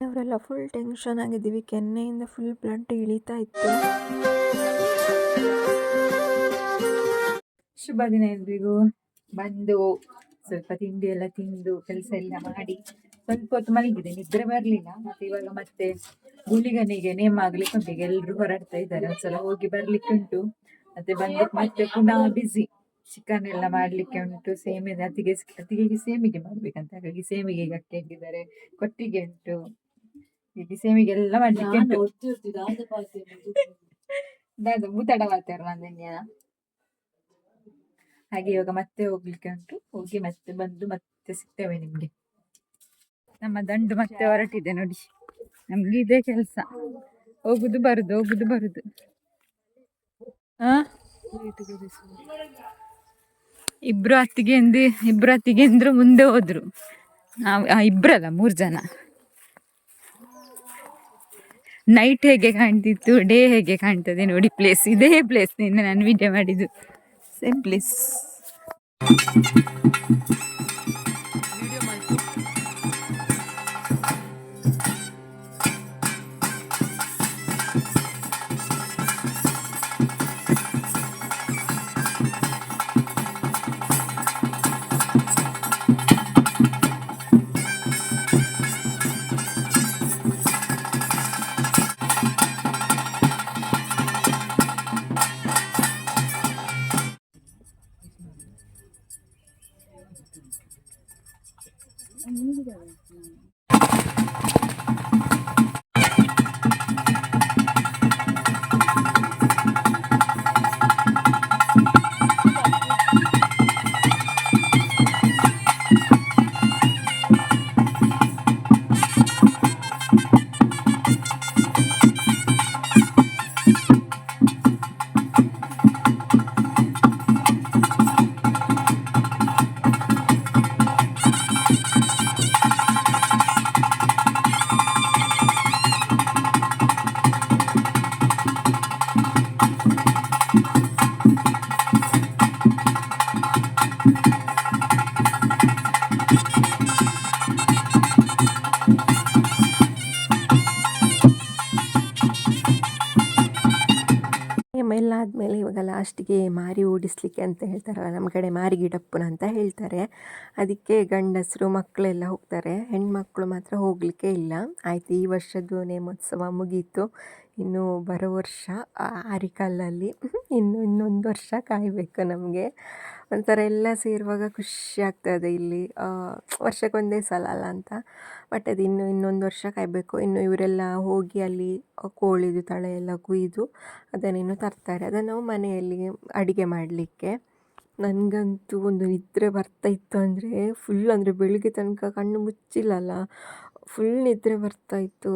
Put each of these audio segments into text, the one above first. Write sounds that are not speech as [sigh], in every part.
ಅವರೆಲ್ಲ full tension ಆಗಿದ್ದೀವಿ. ಕೆನ್ನೆಯಿಂದ full blood ಇಳಿತಾ ಇತ್ತು. ಶುಭ ದಿನ ಎಲ್ರಿಗೂ. ಬಂದು ಸ್ವಲ್ಪ ತಿಂಡಿ ಎಲ್ಲ ತಿಂದು ಕೆಲಸ ಎಲ್ಲ ಮಾಡಿ ಸ್ವಲ್ಪ ಹೊತ್ತು ಮಲಗಿದೆ. ನಿದ್ರೆ ಬರ್ಲಿಲ್ಲ. ಮತ್ತೆ ಇವಾಗ ಮತ್ತೆ ಗುಳಿಗನಿಗೆ ನೇಮ್ ಆಗ್ಲಿಕ್ಕೆ ಉಂಟು. ಈಗ ಎಲ್ರು ಹೊರಡ್ತಾ ಇದ್ದಾರೆ. ಒಂದ್ಸಲ ಹೋಗಿ ಬರ್ಲಿಕ್ಕೆ ಉಂಟು. ಮತ್ತೆ ಬಂದು ಮತ್ತೆ ಪುನಃ ಬಿಸಿ ಚಿಕನ್ ಎಲ್ಲ ಮಾಡ್ಲಿಕ್ಕೆ ಉಂಟು. ಸೇಮಿಗೆ ಅತಿಗೆ ಅತಿಗೆಗೆ ಸೇಮಿಗೆ ಮಾಡ್ಬೇಕಂತ. ಹಾಗಾಗಿ ಸೇಮಿಗೆ ಈಗ ಹಾಕಿದ್ದಾರೆ ಕೊಟ್ಟಿಗೆ ಉಂಟು. ಈಗ ಸೇಮಿಗೆ ಎಲ್ಲ ಮಾಡ್ಲಿಕ್ಕೆ ಉಂಟು. ದಾದ ಮುತಡ ಮಾತಾಡ ಹಾಗೆ ಇವಾಗ ಮತ್ತೆ ಹೋಗ್ಲಿಕ್ಕೆ ಉಂಟು. ಹೋಗಿ ಮತ್ತೆ ಬಂದು ಮತ್ತೆ ಸಿಗ್ತೇವೆ ನಿಮ್ಗೆ. ನಮ್ಮ ದಂಡು ಮತ್ತೆ ಹೊರಟಿದೆ ನೋಡಿ. ನಮ್ಗೆ ಇದೇ ಕೆಲಸ. ಹೋಗುದು ಬರುದು ಹೋಗುದು ಬರುದು. ಆ? ಇಬ್ರು ಅತ್ತಿಗೆ ಎಂದು ಇಬ್ರು ಅತ್ತಿಗೆ ಅಂದ್ರು ಮುಂದೆ ಹೋದ್ರು. ನಾವು ಇಬ್ರಲ್ಲ ಮೂರ್ ಜನ. ನೈಟ್ ಹೇಗೆ ಕಾಣ್ತಿತ್ತು? ಡೇ ಹೇಗೆ ಕಾಣ್ತದೆ ನೋಡಿ ಪ್ಲೇಸ್ ಇದೇ ಪ್ಲೇಸ್ ನಿನ್ನೆ ನಾನು ವಿಡಿಯೋ ಮಾಡಿದ್ದು. ಸೇಮ್ ಪ್ಲೇಸ್ ಎಲ್ಲ ಆದಮೇಲೆ ಇವಾಗ ಲಾಸ್ಟಿಗೆ ಮಾರಿ ಓಡಿಸ್ಲಿಕ್ಕೆ ಅಂತ ಹೇಳ್ತಾರಲ್ಲ, ನಮ್ಮ ಕಡೆ ಮಾರಿಗಿಡಪ್ಪನ ಅಂತ ಹೇಳ್ತಾರೆ. ಅದಕ್ಕೆ ಗಂಡಸರು, ಮಕ್ಕಳೆಲ್ಲ ಹೋಗ್ತಾರೆ. ಹೆಣ್ಮಕ್ಳು ಮಾತ್ರ ಹೋಗಲಿಕ್ಕೆ ಇಲ್ಲ. ಆಯಿತು, ಈ ವರ್ಷದ್ದು ನೇಮೋತ್ಸವ ಮುಗೀತು. ಇನ್ನು ಬರೋ ವರ್ಷ ಆರಿಕಲ್ಲಲ್ಲಿ ಇನ್ನು ಇನ್ನೊಂದು ವರ್ಷ ಕಾಯಬೇಕು ನಮಗೆ. ಒಂಥರ ಎಲ್ಲ ಸೇರುವಾಗ ಖುಷಿ ಆಗ್ತದೆ ಇಲ್ಲಿ. ವರ್ಷಕ್ಕೊಂದೇ ಸಲ ಅಲ್ಲ ಅಂತ. ಬಟ್ ಅದು ಇನ್ನು, ಇನ್ನೊಂದು ವರ್ಷ ಕಾಯಬೇಕು. ಇನ್ನು ಇವರೆಲ್ಲ ಹೋಗಿ ಅಲ್ಲಿ ಕೋಳಿದು, ತಳೆ ಎಲ್ಲ ಕುಯ್ದು ಅದನ್ನೇನು ತರ್ತಾರೆ. ಅದನ್ನು ನಾವು ಮನೆಯಲ್ಲಿ ಅಡುಗೆ ಮಾಡಲಿಕ್ಕೆ. ನನಗಂತೂ ಒಂದು ನಿದ್ರೆ ಬರ್ತಾ ಇತ್ತು ಅಂದರೆ ಫುಲ್ ಅಂದರೆ ಬೆಳಿಗ್ಗೆ ತನಕ ಕಣ್ಣು ಮುಚ್ಚಿಲ್ಲಲ್ಲ. ಫುಲ್ ನಿದ್ರೆ ಬರ್ತಾ ಇತ್ತು.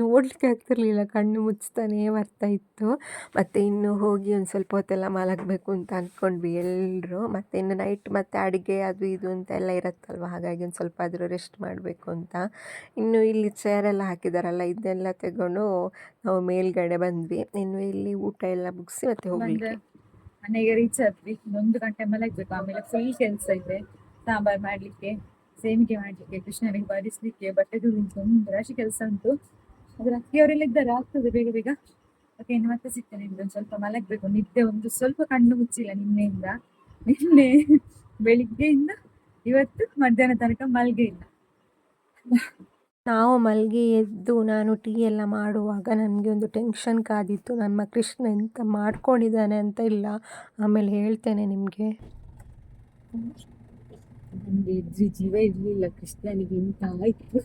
ನೋಡಲಿಕ್ಕೆ ಆಗ್ತಿರಲಿಲ್ಲ ಕಣ್ಣು ಮುಚ್ತಾನೇ ಬರ್ತಾ ಇತ್ತು. ಮತ್ತು ಇನ್ನು ಹೋಗಿ ಒಂದು ಸ್ವಲ್ಪ ಹೊತ್ತೆಲ್ಲ ಮಲಗಬೇಕು ಅಂತ ಅಂದ್ಕೊಂಡ್ವಿ ಎಲ್ಲರೂ ಮತ್ತು ಇನ್ನು ನೈಟ್ ಮತ್ತು ಅಡುಗೆ ಅದು ಇದು ಅಂತ ಎಲ್ಲ ಇರುತ್ತಲ್ವ ಹಾಗಾಗಿ ಒಂದು ಸ್ವಲ್ಪ ಆದರೂ ರೆಸ್ಟ್ ಮಾಡಬೇಕು ಅಂತ. ಇನ್ನು ಇಲ್ಲಿ ಚೇರೆಲ್ಲ ಹಾಕಿದಾರಲ್ಲ ಇದೆಲ್ಲ ತಗೊಂಡು ನಾವು ಮೇಲ್ಗಡೆ ಬಂದ್ವಿ. ಇನ್ನು ಇಲ್ಲಿ ಊಟ ಎಲ್ಲ ಮುಗಿಸಿ ಮತ್ತೆ ಹೋಗಿ ಮನೆಗೆ ರೀಚ್ ಆದ್ವಿ. ಒಂದು ಗಂಟೆ ಮಲಗಬೇಕು ಆಮೇಲೆ ಫುಲ್ ಕೆಲಸ ಇದೆ. ಸಾಂಬಾರ್ ಮಾಡ್ಲಿಕ್ಕೆ. ಸೇಮಿಗೆ ಮಾಡಲಿಕ್ಕೆ, ಕೃಷ್ಣನಿಗೆ ಬಡಿಸ್ಲಿಕ್ಕೆ ಬಟ್ಟೆ ತುಳಿಲಿಕ್ಕೆ ಒಂದು ರಾಶಿ ಕೆಲಸ ಉಂಟು. ಅದ್ರ ಅಕ್ಕಿಯವರೆಲ್ಲ ಇದ್ದಾರೆ, ಆಗ್ತದೆ ಬೇಗ ಬೇಗ. ಓಕೆ ಇನ್ನು ಮತ್ತೆ ಸಿಗ್ತೇನೆ ಒಂದು ಸ್ವಲ್ಪ ಮಲಗಬೇಕು. ನಿದ್ದೆ ಒಂದು ಸ್ವಲ್ಪ ಕಣ್ಣು ಮುಚ್ಚಿಲ್ಲ ನಿನ್ನೆಯಿಂದ. ನಿನ್ನೆ ಬೆಳಿಗ್ಗೆಯಿಂದ ಇವತ್ತು ಮಧ್ಯಾಹ್ನ ತನಕ ಮಲ್ಗೆ ಇಲ್ಲ. ನಾವು ಮಲಗಿ ಎದ್ದು ನಾನು ಟೀ ಎಲ್ಲ ಮಾಡುವಾಗ ನನಗೆ ಒಂದು ಟೆನ್ಷನ್ ಕಾದಿತ್ತು. ನಮ್ಮ ಕೃಷ್ಣ ಎಂತ ಮಾಡ್ಕೊಂಡಿದ್ದಾನೆ ಅಂತ ಇಲ್ಲ. ಆಮೇಲೆ ಹೇಳ್ತೇನೆ ನಿಮಗೆ. ನಮ್ಗೆ ಇದ್ರಿ, ಜೀವ ಇರ್ಲಿಲ್ಲ, ಕೃಷ್ಣನಿಗೆ ಇಂತ ಆಯ್ತು?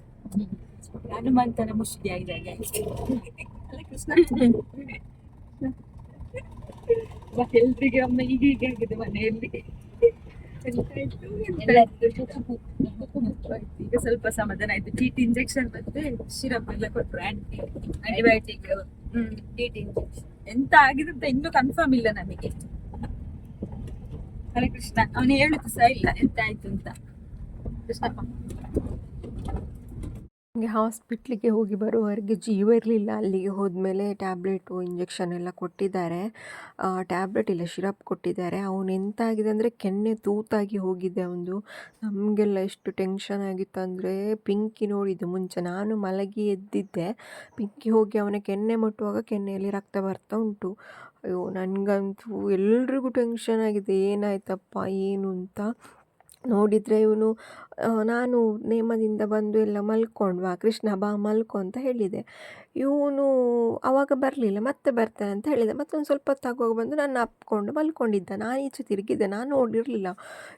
ಹನುಮಂತನ ಮುಷ್ಟಿ ಆಗಿದಾಗ. ಕೃಷ್ಣ ಎಲ್ರಿಗೆ ಅಮ್ಮ ಈಗ ಹೀಗೆ ಆಗಿದೆ ಮನೆಯಲ್ಲಿ. ಈಗ ಸ್ವಲ್ಪ ಸಮಾಧಾನ ಆಯ್ತು. ಟಿ ಇಂಜೆಕ್ಷನ್ ಮತ್ತೆ ಸಿರಪ್ ಎಲ್ಲ ಕೊಟ್ರು ಆಂಟಿ ಆಂಟಿಬಯೋಟಿಕ್ ಟಿ ಇಂಜೆಕ್ಷನ್ ಎಂತ ಆಗಿದೆ ಅಂತ ಇನ್ನೂ ಕನ್ಫರ್ಮ್ ಇಲ್ಲ ನಮಗೆ. ಹರೇ ಕೃಷ್ಣ ಅವನು ಹೇಳುದು ಇಲ್ಲ, ಎಂತ ಅಂತ. ಕೃಷ್ಣಪ್ಪ. ನಮಗೆ ಹಾಸ್ಪಿಟ್ಲಿಗೆ ಹೋಗಿ ಬರುವವರೆಗೆ ಜೀವ ಇರಲಿಲ್ಲ. ಅಲ್ಲಿಗೆ ಹೋದ್ಮೇಲೆ ಟ್ಯಾಬ್ಲೆಟು, ಇಂಜೆಕ್ಷನ್ ಎಲ್ಲ ಕೊಟ್ಟಿದ್ದಾರೆ. ಟ್ಯಾಬ್ಲೆಟ್ ಇಲ್ಲ, ಶಿರಪ್ ಕೊಟ್ಟಿದ್ದಾರೆ. ಅವನು ಎಂತಾಗಿದೆ ಅಂದರೆ ಕೆನ್ನೆ ತೂತಾಗಿ ಹೋಗಿದೆ ಅವನು. ನಮಗೆಲ್ಲ ಎಷ್ಟು ಟೆನ್ಷನ್ ಆಗಿತ್ತು ಅಂದರೆ ಪಿಂಕಿ ನೋಡಿದ್ದು ಮುಂಚೆ. ನಾನು ಮಲಗಿ ಎದ್ದಿದ್ದೆ. ಪಿಂಕಿ ಹೋಗಿ ಅವನ ಕೆನ್ನೆ ಮುಟ್ಟುವಾಗ ಕೆನ್ನೆಯಲ್ಲಿ ರಕ್ತ ಬರ್ತಾ ಉಂಟು. ಅಯ್ಯೋ ನನಗಂತೂ ಎಲ್ರಿಗೂ ಟೆನ್ಷನ್ ಆಗಿದೆ ಏನಾಯ್ತಪ್ಪ ಏನು ಅಂತ. ನೋಡಿದರೆ ಇವನು ನಾನು ನೇಮದಿಂದ ಬಂದು ಎಲ್ಲ ಮಲ್ಕೊಂಡ್ವಾ, ಕೃಷ್ಣ ಬಾ ಮಲ್ಕೊ ಅಂತ ಹೇಳಿದೆ. ಇವನು ಆವಾಗ ಬರಲಿಲ್ಲ, ಮತ್ತೆ ಬರ್ತಾನೆ ಅಂತ ಹೇಳಿದೆ. ಮತ್ತೊಂದು ಸ್ವಲ್ಪ ಹೊತ್ತಾಗುವಾಗ ಬಂದು ನಾನು ಅಪ್ಕೊಂಡು ಮಲ್ಕೊಂಡಿದ್ದ. ನಾನು ಈಚೆ ತಿರುಗಿದ್ದೆ, ನಾನು ನೋಡಿರಲಿಲ್ಲ.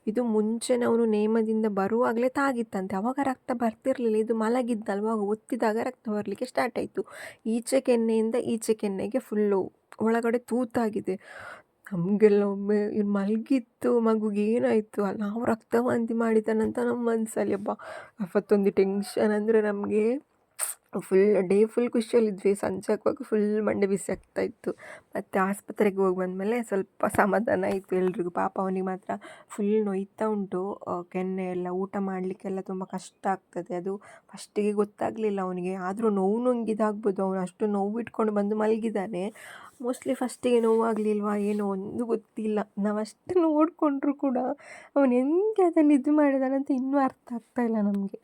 ಇದು ಮುಂಚೆನೇ ಅವನು ನೇಮದಿಂದ ಬರುವಾಗಲೇ ತಾಗಿತ್ತಂತೆ. ಅವಾಗ ರಕ್ತ ಬರ್ತಿರಲಿಲ್ಲ. ಇದು ಮಲಗಿದ್ದಲ್ವ? ಒತ್ತಿದಾಗ ರಕ್ತ ಬರಲಿಕ್ಕೆ ಸ್ಟಾರ್ಟ್ ಆಯಿತು. ಈಚೆ ಕೆನ್ನೆಯಿಂದ ಈಚೆ ಕೆನ್ನೆಗೆ ಫುಲ್ಲು ಒಳಗಡೆ ತೂತಾಗಿದೆ. ನಮಗೆಲ್ಲ ಒಮ್ಮೆ ಇವ್ನು ಮಲಗಿತ್ತು, ಮಗುಗೆ ಏನಾಯಿತು ನಾವು ರಕ್ತ ವಾಂತಿ ಮಾಡಿದ್ದಾನಂತ ನಮ್ಮ ಮನಸ್ಸಲ್ಲಿ ಅಬ್ಬಾ! ಅವತ್ತೊಂದು ಟೆನ್ಷನ್ ಅಂದರೆ ನಮಗೆ ಫುಲ್ ಡೇ ಫುಲ್ ಖುಷಿಯಲ್ಲಿದ್ವಿ. ಸಂಜೆ ಆಗುವಾಗ ಫುಲ್ ಮಂಡೆ ಬಿಸಿ ಆಗ್ತಾ ಇತ್ತು. ಮತ್ತು ಆಸ್ಪತ್ರೆಗೆ ಹೋಗಿ ಬಂದಮೇಲೆ ಸ್ವಲ್ಪ ಸಮಾಧಾನ ಆಯಿತು ಎಲ್ರಿಗೂ. ಪಾಪ ಅವನಿಗೆ ಮಾತ್ರ ಫುಲ್ ನೋಯ್ತಾ ಉಂಟು. ಕೆನ್ನೆ ಎಲ್ಲ, ಊಟ ಮಾಡಲಿಕ್ಕೆಲ್ಲ ತುಂಬ ಕಷ್ಟ ಆಗ್ತದೆ. ಅದು ಫಸ್ಟಿಗೆ ಗೊತ್ತಾಗಲಿಲ್ಲ ಅವನಿಗೆ. ಆದರೂ ನೋವು ನುಂಗಿದಾಗ್ಬೋದು. ಅವನು ಅಷ್ಟು ನೋವು ಇಟ್ಕೊಂಡು ಬಂದು ಮಲಗಿದ್ದಾನೆ ಮೋಸ್ಟ್ಲಿ ಫಸ್ಟಿಗೆ ನೋವಾಗಲಿಲ್ವಾ ಏನೋ ಒಂದು ಗೊತ್ತಿಲ್ಲ. ನಾವಷ್ಟು ನೋಡಿಕೊಂಡ್ರು ಕೂಡ ಅವನು ಹೆಂಗೆ ಅದನ್ನು ಇದು ಮಾಡಿದಾನಂತ ಇನ್ನೂ ಅರ್ಥ ಆಗ್ತಾ ಇಲ್ಲ ನಮಗೆ.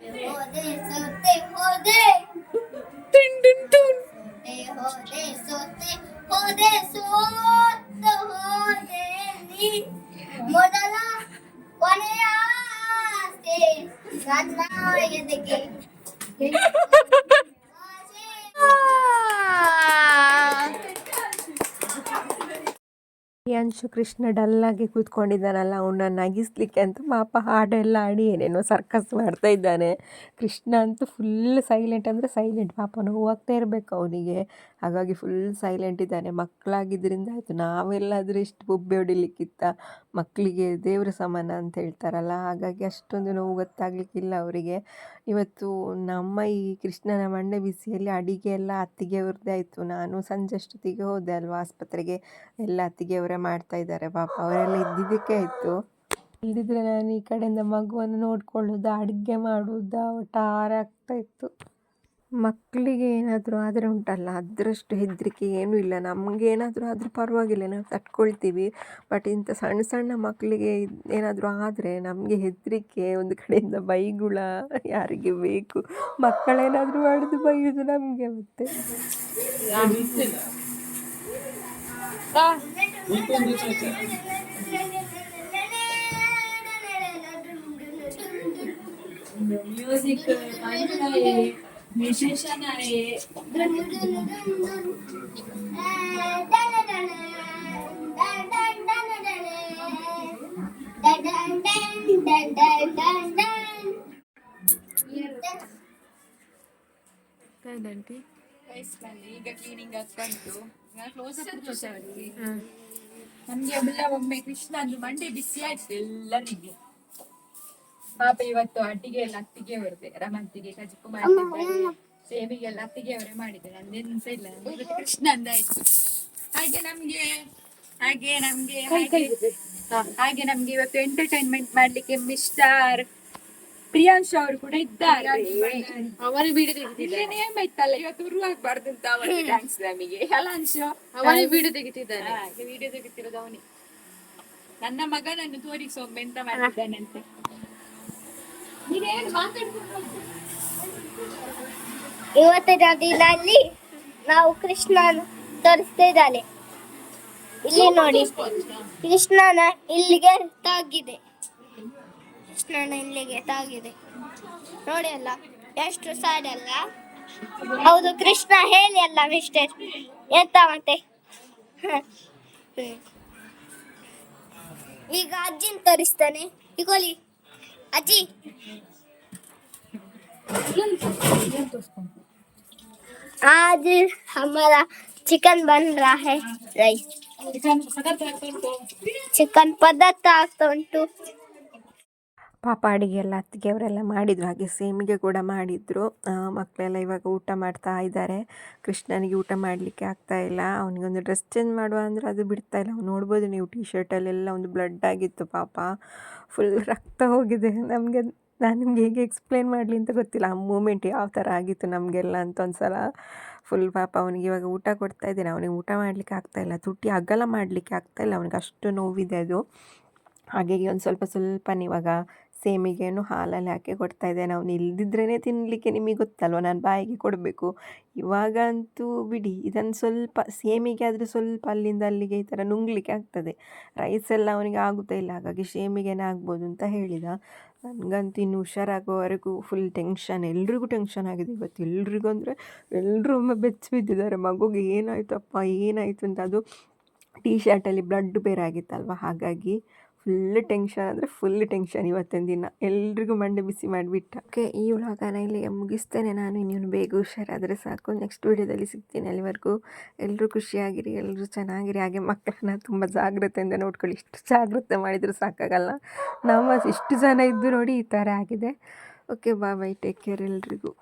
ಮೊದಲ [laughs] ಅಂಶು ಕೃಷ್ಣ ಡಲ್ಲಾಗಿ ಕೂತ್ಕೊಂಡಿದ್ದಾನಲ್ಲ ಅವನ್ನ ನಗಿಸ್ಲಿಕ್ಕೆ ಅಂತ ಪಾಪ ಹಾಡೆಲ್ಲ ಆಡಿ ಏನೇನೋ ಸರ್ಕಸ್ ಮಾಡ್ತಾ ಇದ್ದಾನೆ. ಕೃಷ್ಣ ಅಂತೂ ಫುಲ್ ಸೈಲೆಂಟ್ ಅಂದರೆ ಸೈಲೆಂಟ್ ಪಾಪ ನೋವಾಗ್ತಾ ಇರಬೇಕು ಅವನಿಗೆ. ಹಾಗಾಗಿ ಫುಲ್ ಸೈಲೆಂಟ್ ಇದ್ದಾನೆ. ಮಕ್ಕಳಾಗಿದ್ದರಿಂದ ಆಯಿತು. ನಾವೆಲ್ಲಾದರೂ ಇಷ್ಟು ಬೊಬ್ಬೆ ಹೊಡಿಲಿಕ್ಕಿತ್ತ? ಮಕ್ಕಳಿಗೆ ದೇವರ ಸಮಾನ ಅಂತ ಹೇಳ್ತಾರಲ್ಲ? ಹಾಗಾಗಿ ಅಷ್ಟೊಂದು ನೋವು ಗೊತ್ತಾಗಲಿಕ್ಕಿಲ್ಲ ಅವರಿಗೆ. ಇವತ್ತು ನಮ್ಮ ಈ ಕೃಷ್ಣನ ಮಂಡೆ ಬಿಸಿಯಲ್ಲಿ ಅಡಿಗೆ ಎಲ್ಲ ಅತ್ತಿಗೆಯವ್ರದ್ದೇ ಆಯಿತು. ನಾನು ಸಂಜೆ ಅಷ್ಟೊತ್ತಿಗೆ ಹೋದೆ ಅಲ್ವಾ ಆಸ್ಪತ್ರೆಗೆ? ಎಲ್ಲ ಅತ್ತಿಗೆಯವರೇ ಮಾಡ್ತಾ ಇದ್ದಾರೆ. ಪಾಪ ಅವರೆಲ್ಲ ಇದ್ದಿದ್ದಕ್ಕೆ ಆಯಿತು. ಇಲ್ಲದಿದ್ರೆ ನಾನು ಈ ಕಡೆಯಿಂದ ಮಗುವನ್ನು ನೋಡ್ಕೊಳ್ಳೋದು ಅಡುಗೆ ಮಾಡೋದು ಒಟ್ಟಾರೆ ಆಗ್ತಾ ಇತ್ತು. ಮಕ್ಕಳಿಗೆ ಏನಾದರೂ ಆದರೆ ಉಂಟಲ್ಲ, ಅದರಷ್ಟು ಹೆದರಿಕೆ ಏನೂ ಇಲ್ಲ. ನಮಗೆ ಏನಾದರೂ ಆದರೂ ಪರವಾಗಿಲ್ಲ, ನಾವು ತಟ್ಕೊಳ್ತೀವಿ. ಬಟ್ ಇಂಥ ಸಣ್ಣ ಸಣ್ಣ ಮಕ್ಕಳಿಗೆ ಏನಾದರೂ ಆದರೆ ನಮಗೆ ಹೆದರಿಕೆ, ಒಂದು ಕಡೆಯಿಂದ ಬೈಗುಳ ಯಾರಿಗೆ ಬೇಕು? ಮಕ್ಕಳೇನಾದರೂ ಮಾಡೋದು ಬೈಯೋದು ನಮಗೆ ಮತ್ತೆ. ಮ್ಯೂಸಿಕ್ ವಿಶೇಷ ಈಗ ಕ್ಲೀನಿಂಗ್ ಆಗ್ತಾ ಇತ್ತು ಕ್ಲೋಸ್ ನಮಗೆ ಒಮ್ಮೆ ಕೃಷ್ಣ ಮಂಡೆ ಬಿಸಿ ಆಯ್ತು ನಿಮಗೆ ಪಾಪ ಇವತ್ತು ಅಡ್ಡಿಗೆ ಎಲ್ಲ ಅತ್ತಿಗೆ ಅವರದೆ ರಮಂತಿಗೆ ಕಜಕುಮಾರ್ ಮಾಡಿದ್ದಾರೆ ಸೇವಿಗೆ ಎಲ್ಲ ಅತ್ತಿಗೆ ಅವರೇ ನಂದು ನಂದೇನು ಇಲ್ಲ. ಕೃಷ್ಣ ಅಂದಾಯ್ತು ಹಾಗೆ ನಮ್ಗೆ ಹಾಗೆ ನಮ್ಗೆ ಹಾಗೆ ನಮ್ಗೆ ಇವತ್ತು ಎಂಟರ್ಟೈನ್ಮೆಂಟ್ ಮಾಡ್ಲಿಕ್ಕೆ ಮಿಸ್ಟರ್ ಪ್ರಿಯಾಂಶ್ ಅವರು ಕೂಡ ಇದ್ದಾರೆ. ಅವರ ವಿಡಿಯೋ ಇಲ್ಲಿ ನೇಮ್ ಇತ್ತಲ್ಲ ಇವತ್ತು ಉರು ಆಗ್ಬಾರ್ದು ಅಂತ ಥ್ಯಾಂಕ್ಸ್ ನಮಗೆ. ಅಲ್ಲ ಅಂಶು? ಅವನ ವಿಡಿಯೋ ತೆಗಿತಿದ್ದಾನೆ ವಿಡಿಯೋ ತೆಗಿತಿರೋದು ಅವನಿ. ನನ್ನ ಮಗನನ್ನು ತೋರಿಸಿ ಒಮ್ಮೆ ಎಂತ ಮಾಡಿದ್ದಾನೆ ಅಂತ ಇವತ್ತಿನ ದಿನಲ್ಲಿ ನಾವು ಕೃಷ್ಣನ ತೋರಿಸ್ತಾ ಇದ್ದಾನೆ. ಇಲ್ಲಿ ನೋಡಿ. ಕೃಷ್ಣನ ಇಲ್ಲಿಗೆ ತಾಗಿದೆ. ಕೃಷ್ಣನ ಇಲ್ಲಿಗೆ ತಾಗಿದೆ. ನೋಡಿ ಅಲ್ಲ ಎಷ್ಟು ಸಾಡ್ ಅಲ್ಲ. ಹೌದು ಕೃಷ್ಣ ಹೇಳಿ ಅಲ್ಲ ಮಿಸ್ಟರ್ ಎಂತ ಮತ್ತೆ. ಈಗ ಅಜ್ಜಿನ ತೋರಿಸ್ತಾನೆ. ಇಗೋಲಿ అజ్జి आज हमारा चिकन बन रहा है। राइस चिकन पदा पदार्थ ಪಾಪ ಅಡುಗೆ ಎಲ್ಲ ಅತ್ತಿಗೆ ಅವರೆಲ್ಲ ಮಾಡಿದರು. ಹಾಗೆ ಸೇಮಿಗೆ ಕೂಡ ಮಾಡಿದರು. ಮಕ್ಕಳೆಲ್ಲ ಇವಾಗ ಊಟ ಮಾಡ್ತಾ ಇದ್ದಾರೆ. ಕೃಷ್ಣನಿಗೆ ಊಟ ಮಾಡಲಿಕ್ಕೆ ಆಗ್ತಾ ಇಲ್ಲ. ಅವನಿಗೊಂದು ಡ್ರೆಸ್ ಚೇಂಜ್ ಮಾಡುವ ಅಂದರೆ ಅದು ಬಿಡ್ತಾ ಇಲ್ಲ. ಅವ್ನು ನೋಡ್ಬೋದು ನೀವು ಟಿ ಶರ್ಟಲ್ಲೆಲ್ಲ ಒಂದು ಬ್ಲಡ್ ಆಗಿತ್ತು ಪಾಪ. ಫುಲ್ ರಕ್ತ ಹೋಗಿದೆ. ನಮಗೆ ನಾನು ನಿಮ್ಗೆ ಹೇಗೆ ಎಕ್ಸ್ಪ್ಲೇನ್ ಮಾಡಲಿ ಅಂತ ಗೊತ್ತಿಲ್ಲ. ಆ ಮೂಮೆಂಟ್ ಯಾವ ಥರ ಆಗಿತ್ತು ನಮಗೆಲ್ಲ ಅಂತ ಒಂದು ಸಲ ಫುಲ್ ಪಾಪ ಅವನಿಗೆ ಇವಾಗ ಊಟ ಕೊಡ್ತಾ ಇದ್ದೀನಿ. ಅವನಿಗೆ ಊಟ ಮಾಡಲಿಕ್ಕೆ ಆಗ್ತಾಯಿಲ್ಲ ತುಟಿ ಅಗಲ ಮಾಡಲಿಕ್ಕೆ ಆಗ್ತಾಯಿಲ್ಲ ಅವನಿಗೆ ಅಷ್ಟು ನೋವಿದೆ ಅದು. ಹಾಗಾಗಿ ಒಂದು ಸ್ವಲ್ಪ ಸ್ವಲ್ಪ ಇವಾಗ ಸೇಮಿಗೆಯನ್ನು ಹಾಲಲ್ಲಿ ಹಾಕಿ ಕೊಡ್ತಾ ಇದ್ದೇನೆ ನಾವು ನಿಲ್ದಿದ್ರೇನೆ ತಿನ್ನಲಿಕ್ಕೆ ನಿಮಗೆ ಗೊತ್ತಲ್ವ? ನಾನು ಬಾಯಿಗೆ ಕೊಡಬೇಕು. ಇವಾಗ ಅಂತೂ ಬಿಡಿ ಇದನ್ನು ಸ್ವಲ್ಪ ಸೇಮಿಗೆ ಆದರೆ ಸ್ವಲ್ಪ ಅಲ್ಲಿಂದ ಅಲ್ಲಿಗೆ ಈ ಥರ ನುಂಗ್ಲಿಕ್ಕೆ ಆಗ್ತದೆ. ರೈಸ್ ಎಲ್ಲ ಅವನಿಗೆ ಆಗುತ್ತಾ ಇಲ್ಲ, ಹಾಗಾಗಿ ಸೇಮಿಗೆನೇ ಆಗ್ಬೋದು ಅಂತ ಹೇಳಿದ. ನನಗಂತೂ ಇನ್ನು ಹುಷಾರಾಗೋವರೆಗೂ ಫುಲ್ ಟೆನ್ಷನ್ ಎಲ್ರಿಗೂ ಟೆನ್ಷನ್ ಆಗಿದೆ ಇವತ್ತು. ಎಲ್ರಿಗೂ ಅಂದರೆ ಎಲ್ಲರೂ ಒಮ್ಮೆ ಬೆಚ್ಚ ಬಿದ್ದಿದ್ದಾರೆ. ಮಗುಗೆ ಏನಾಯ್ತಪ್ಪ, ಏನಾಯಿತು ಅಂತ. ಅದು ಟೀ ಶರ್ಟಲ್ಲಿ ಬ್ಲಡ್ ಬೇರೆ ಆಗಿತ್ತಲ್ವ? ಹಾಗಾಗಿ ಫುಲ್ ಟೆನ್ಷನ್ ಅಂದರೆ ಫುಲ್ ಟೆನ್ಷನ್ ಇವತ್ತಿನ ದಿನ. ಎಲ್ರಿಗೂ ಮಂಡೆ ಬಿಸಿ ಮಾಡಿಬಿಟ್ಟ. ಓಕೆ ಈ ವ್ಲಾಗನ ಇಲ್ಲಿಗೆ ಮುಗಿಸ್ತೇನೆ ನಾನು. ಇನ್ನೇನು ಬೇಗ ಹುಷಾರಾದರೆ ಸಾಕು. ನೆಕ್ಸ್ಟ್ ವೀಡಿಯೋದಲ್ಲಿ ಸಿಗ್ತೀನಿ ಅಲ್ಲಿವರೆಗೂ. ಎಲ್ಲರೂ ಖುಷಿಯಾಗಿರಿ ಎಲ್ಲರೂ ಚೆನ್ನಾಗಿರಿ. ಹಾಗೆ ಮಕ್ಕಳನ್ನ ತುಂಬ ಜಾಗ್ರತೆಯಿಂದ ನೋಡ್ಕೊಳ್ಳಿ. ಇಷ್ಟು ಜಾಗ್ರತೆ ಮಾಡಿದರೂ ಸಾಕಾಗಲ್ಲ. ನಮ್ಮ ಇಷ್ಟು ಜನ ಇದ್ದು ನೋಡಿ ಈ ಥರ ಆಗಿದೆ. Okay bye bye take care ಎಲ್ರಿಗೂ.